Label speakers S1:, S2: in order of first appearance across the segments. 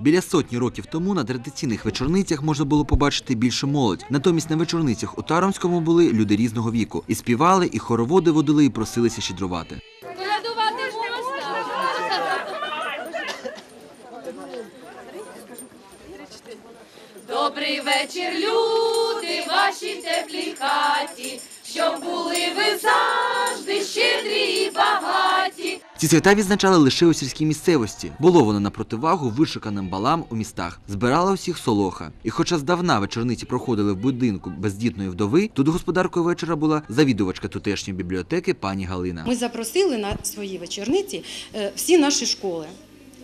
S1: Біля сотні років тому на традиційних вечорницях можна було побачити більше молодь. Натомість на вечорницях у Таромському були люди різного віку. І співали, і хороводи водили, і просилися щедрувати.
S2: Добрий вечір, люди, в вашій теплій хаті, щоб були
S1: Ці свята відзначали лише у сільській місцевості. Було воно на противагу вишуканим балам у містах. Збирала усіх солоха. І хоча здавна вечорниці проходили в будинку бездітної вдови, тут господаркою вечора була завідувачка тутешньої бібліотеки пані Галина.
S3: Ми запросили на свої вечорниці е, всі наші школи.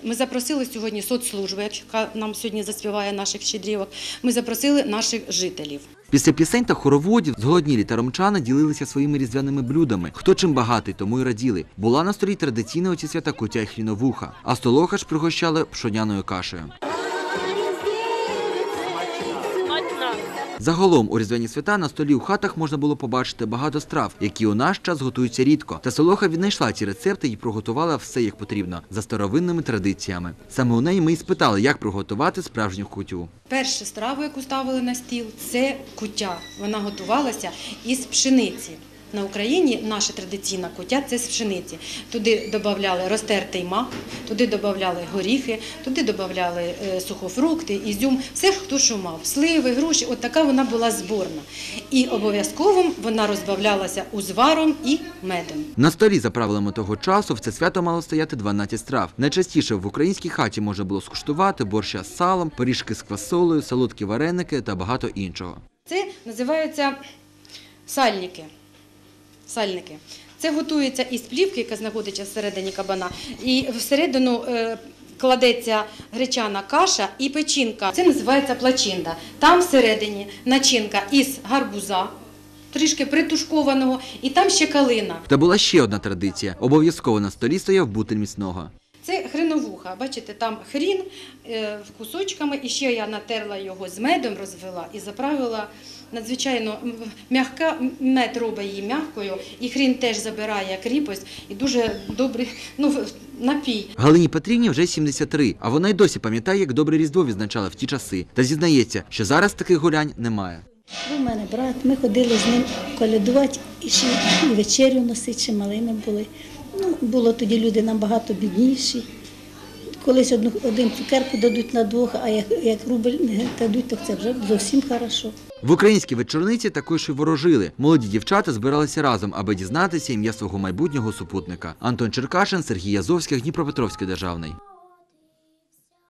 S3: Ми запросили сьогодні соцслужби, яка нам сьогодні заспіває наших щедрівок. Ми запросили наших жителів.
S1: Після пісень та хороводів зголоднілі таромчани ділилися своїми різдвяними блюдами. Хто чим багатий, тому й раділи. Була на столі традиційна у ці свята кутя й хріновуха, а столоха ж пригощали пшоняною кашею. Загалом у різдвяні свята на столі у хатах можна було побачити багато страв, які у наш час готуються рідко. Та Солоха віднайшла ці рецепти і приготувала все як потрібно за старовинними традиціями. Саме у неї ми і спитали, як приготувати справжню кутю.
S3: Першу страву, яку ставили на стіл, це куття. Вона готувалася із пшениці. На Україні наша традиційна куття це з пшениці. Туди додавали розтертий мак, туди додавали горіхи, туди додавали е, сухофрукти, ізюм, все хто що мав, сливи, груші. От така вона була зборна. І обов'язково вона розбавлялася узваром і медом.
S1: На столі за правилами того часу в це свято мало стояти 12 страв. Найчастіше в українській хаті можна було скуштувати борща з салом, пиріжки з квасолею, солодкі вареники та багато іншого.
S3: Це називаються сальники. Сальники. Це готується із плівки, яка знаходиться всередині кабана, і всередину е, кладеться гречана каша і печінка. Це називається плачинда. Там всередині начинка із гарбуза, трішки притушкованого, і там ще калина.
S1: Та була ще одна традиція: обов'язково на столі стояв бутиль міцного.
S3: Це. Бачите, там хрін е, кусочками, і ще я натерла його з медом, розвела і заправила. Надзвичайно м'яка, мед робить її м'якою, і хрін теж забирає кріпость, і дуже добрий ну, напій.
S1: Галині Петрівні вже 73, а вона й досі пам'ятає, як добре різдво відзначали в ті часи. Та зізнається, що зараз таких гулянь немає.
S4: У мене брат, ми ходили з ним колядувати і ще і вечерю носити, ще малими були. Ну, було тоді люди набагато бідніші. Колись одну, один цукерку дадуть на двох, а як, як рубль дадуть, то це вже зовсім хорошо.
S1: В українській вечорниці також і ворожили. Молоді дівчата збиралися разом, аби дізнатися ім'я свого майбутнього супутника. Антон Черкашин, Сергій Язовський, Дніпропетровський державний.